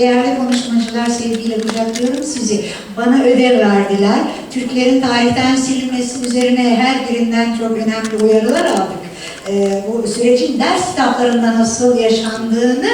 Değerli konuşmacılar, sevgiyle kucaklıyorum sizi. Bana ödev verdiler. Türklerin tarihten silinmesi üzerine her birinden çok önemli uyarılar aldık. Ee, bu sürecin ders kitaplarında nasıl yaşandığını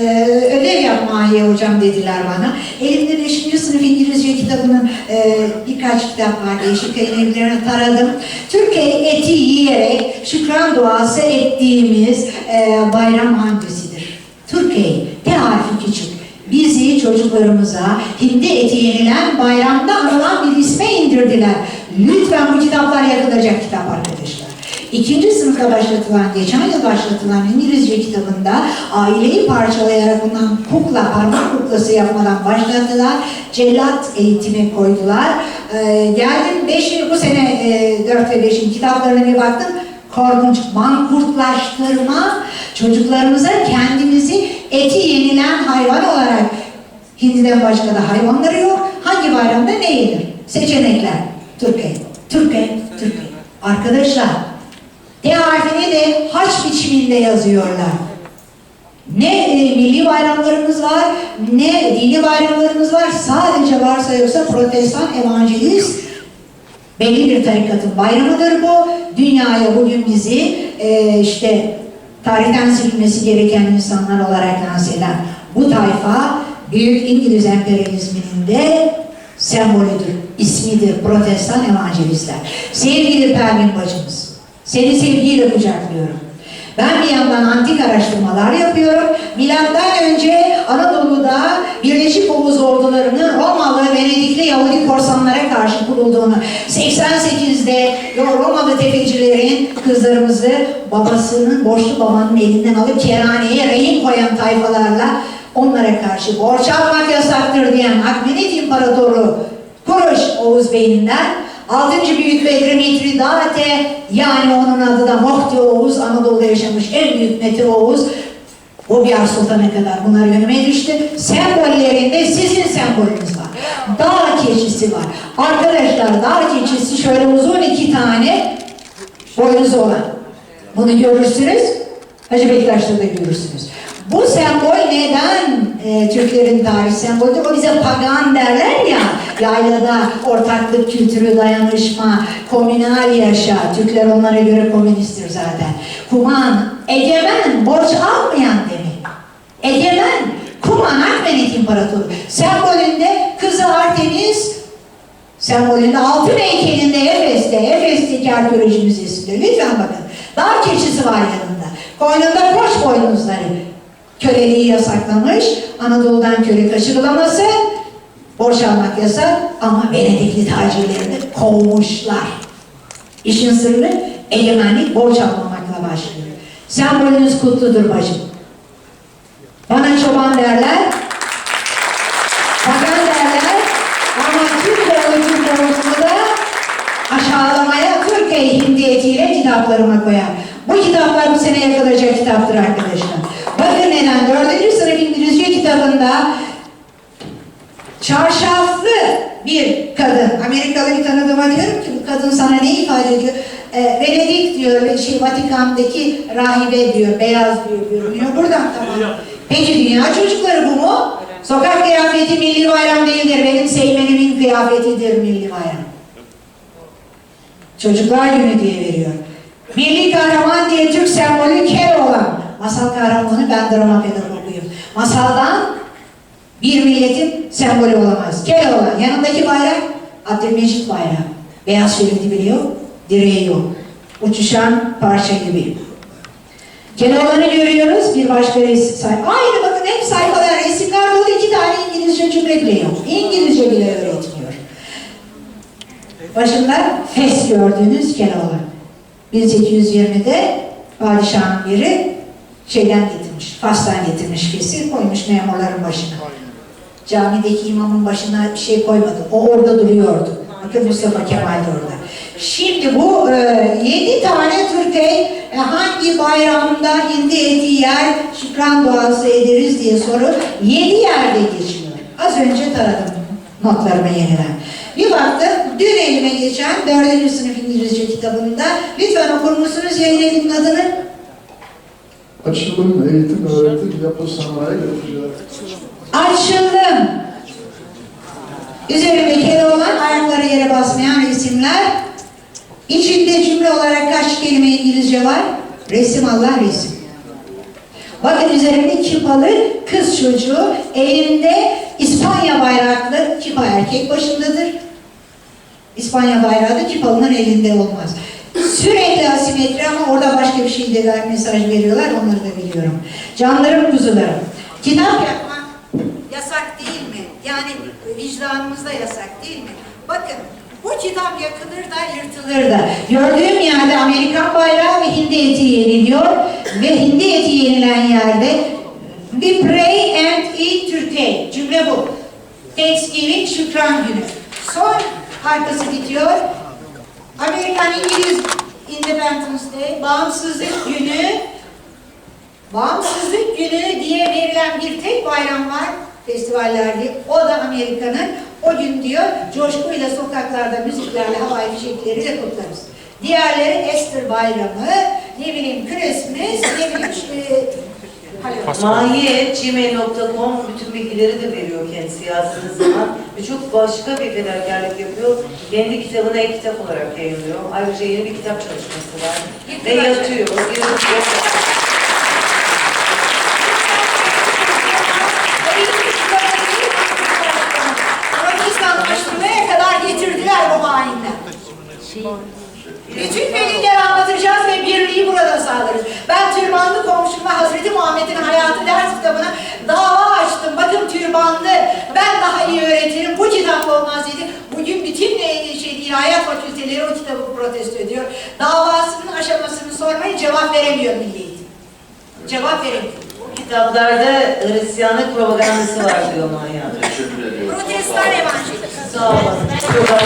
e, ödev yapmaya hocam dediler bana. Elimde 5. sınıf İngilizce kitabının e, birkaç kitap var. Değişik kelimelerini taradım. Türkiye eti yiyerek şükran duası ettiğimiz e, bayram hangisidir? Türkiye, T harfi küçük. Bizi çocuklarımıza hindi eti yenilen bayramda anılan bir isme indirdiler. Lütfen bu kitaplar yakılacak kitap arkadaşlar. İkinci sınıfta başlatılan, geçen yıl başlatılan İngilizce kitabında aileyi parçalayarak bundan kukla, parmak kuklası yapmadan başlattılar. Cellat eğitimi koydular. Ee, geldim beş, bu sene e, 4 ve 5'in kitaplarına bir baktım. Korkunç mankurtlaştırma, çocuklarımıza kendimizi eti yenilen hayvan olarak Hindiden başka da hayvanları yok. Hangi bayramda ne yenir? Seçenekler. Türkiye, Türkiye, Türkiye. Arkadaşlar, T harfini de haç biçiminde yazıyorlar. Ne e, milli bayramlarımız var, ne dini bayramlarımız var. Sadece varsa yoksa protestan, evangelist, belli bir tarikatın bayramıdır bu. Dünyaya bugün bizi e, işte tarihten silinmesi gereken insanlar olarak lanse bu tayfa Büyük İngiliz emperyalizminin de sembolüdür, ismidir protestan evangelistler. Sevgili Pervin bacımız, seni sevgiyle kucaklıyorum. Ben bir yandan antik araştırmalar yapıyorum. Milattan önce Anadolu'da Birleşik Oğuz ordularının Romalı, Venedikli Yahudi korsanlara karşı kurulduğunu, 88'de Romalı tefecilerin kızlarımızı babasının, borçlu babanın elinden alıp kerhaneye rehin koyan tayfalarla onlara karşı borç almak yasaktır diyen Akmenit İmparatoru Kuruş Oğuz Bey'inden 6. Büyük Bedri Mitridate yani onun adı da Mohti Oğuz Anadolu'da yaşamış en büyük Meti Oğuz Bobiyar Sultan'a kadar bunlar önüme düştü. Sembollerinde sizin sembolünüz var. Dağ keçisi var. Arkadaşlar dağ keçisi şöyle uzun iki tane boynuzu olan. Bunu görürsünüz. Hacı Bektaş'ta da görürsünüz. Bu sembol neden e, Türklerin tarih sembolü? O bize pagan derler ya, yaylada ortaklık kültürü, dayanışma, komünal yaşa. Türkler onlara göre komünisttir zaten. Kuman, egemen, borç almayan demek. Egemen, Kuman Akmenet İmparatoru. Sembolünde kızı Artemis, sembolünde altın heykelinde Efes'te, Efes'teki arkeoloji müzesinde. Lütfen bakın. Dağ keçisi var yanında. Koynunda koç boynuzları. Köleliği yasaklamış. Anadolu'dan köle kaçırılamasın. Borç almak yasak ama Venedikli tacirlerini kovmuşlar. İşin sırrı egemenlik borç almamakla başlıyor. Sembolünüz kutludur bacım. Bana çoban derler, pagan derler ama Türk oğlu Türk oğlusunu da aşağılamaya Türkiye hindi etiyle kitaplarıma koyar. Bu kitaplar bu sene yakılacak kitaptır arkadaşlar. Bakın neden? Dördüncü sınıf İngilizce kitabında çarşaflı bir kadın. Amerikalı bir tanıdığıma diyorum ki bu kadın sana ne ifade ediyor? E, Venedik diyor, ve şey Vatikan'daki rahibe diyor, beyaz diyor görünüyor. Buradan tamam. Peki dünya çocukları bu mu? Sokak kıyafeti milli bayram değildir. Benim Seymen'imin kıyafetidir milli bayram. Çocuklar günü diye veriyor. Milli kahraman diye Türk sembolü Keloğlan. Masal kahramanı ben drama pedagoguyum. Masaldan bir milletin sembolü olamaz. Keloğlan. Yanındaki bayrak Abdülmecit bayrağı. Beyaz şeridi biliyor, direği yok. Uçuşan parça gibi. Keloğlan'ı görüyoruz, bir başka resim sayfa. Aynı bakın hep sayfalar, resimler dolu iki tane İngilizce cümle bile yok. İngilizce bile öğretmiyor. Başında Fes gördüğünüz Keloğlan. 1820'de padişahın biri şeyden getirmiş, Fas'tan getirmiş Fes'i koymuş memurların başına. Camideki imamın başına bir şey koymadı. O orada duruyordu. Bakın Mustafa Kemal de orada. Şimdi bu e, yedi tane Türkiye e, hangi bayramda hindi eti yer, şükran duası ederiz diye soru yedi yerde geçiyor. Az önce taradım notlarıma yeniden. Bir baktım dün elime geçen 4. sınıf İngilizce kitabında lütfen okur musunuz yayın adını? Açılım, eğitim, öğretim, yapı, sanayi, yapıcılar. Açılım. Üzerinde kere olan ayakları yere basmayan resimler. İçinde cümle olarak kaç kelime İngilizce var? Resim Allah resim. Bakın üzerinde kipalı kız çocuğu elinde İspanya bayraklı kipa erkek başındadır. İspanya bayrağı da kipalının elinde olmaz. Sürekli asimetri ama orada başka bir şey de mesaj veriyorlar onları da biliyorum. Canlarım kuzularım. Kitap yapmak yasak değil mi? Yani vicdanımızda yasak değil mi? Bakın bu kitap yakılır da yırtılır da. Gördüğüm yerde Amerikan bayrağı ve hindi eti yeniliyor. Ve hindi eti yenilen yerde We pray and eat Türkiye. Cümle bu. Thanksgiving şükran günü. Son arkası bitiyor. Amerikan İngiliz Independence Day, bağımsızlık günü, bağımsızlık günü diye verilen bir tek bayram var festivallerde. O da Amerika'nın. O gün diyor coşkuyla sokaklarda, müziklerle, havai fişekleriyle kutlarız. Diğerleri Easter bayramı, ne bileyim Christmas, ne bileyim işte, Halloween. Mahiyet.gmail.com bütün bilgileri de veriyor kendisi yazdığınız zaman ve çok başka bir fedakarlık yapıyor. Kendi kitabını e-kitap olarak yayınlıyor. Ayrıca yeni bir kitap çalışması var. Ve yatıyor. yatıyor. Protestanlaştırmaya kadar getirdiler bu hainler. Bütün delilleri anlatacağız ve birliği burada sağlarız. Ben türbanlı komşuma Muhammed'in hayatı ders kitabına dava açtım. Bakın türbanlı, ben daha iyi öğretirim, bu kitap olmaz dedi. Bugün bütün şey, ilahiyat fakülteleri o kitabı protesto ediyor. Davasının aşamasını sormayın, cevap veremiyor milli eğitim. Cevap veremiyor. Bu kitaplarda Hristiyanlık propagandası var diyor Mahiyet. Teşekkür ediyorum. Protestan evangelisi. Sağ olun. Çok.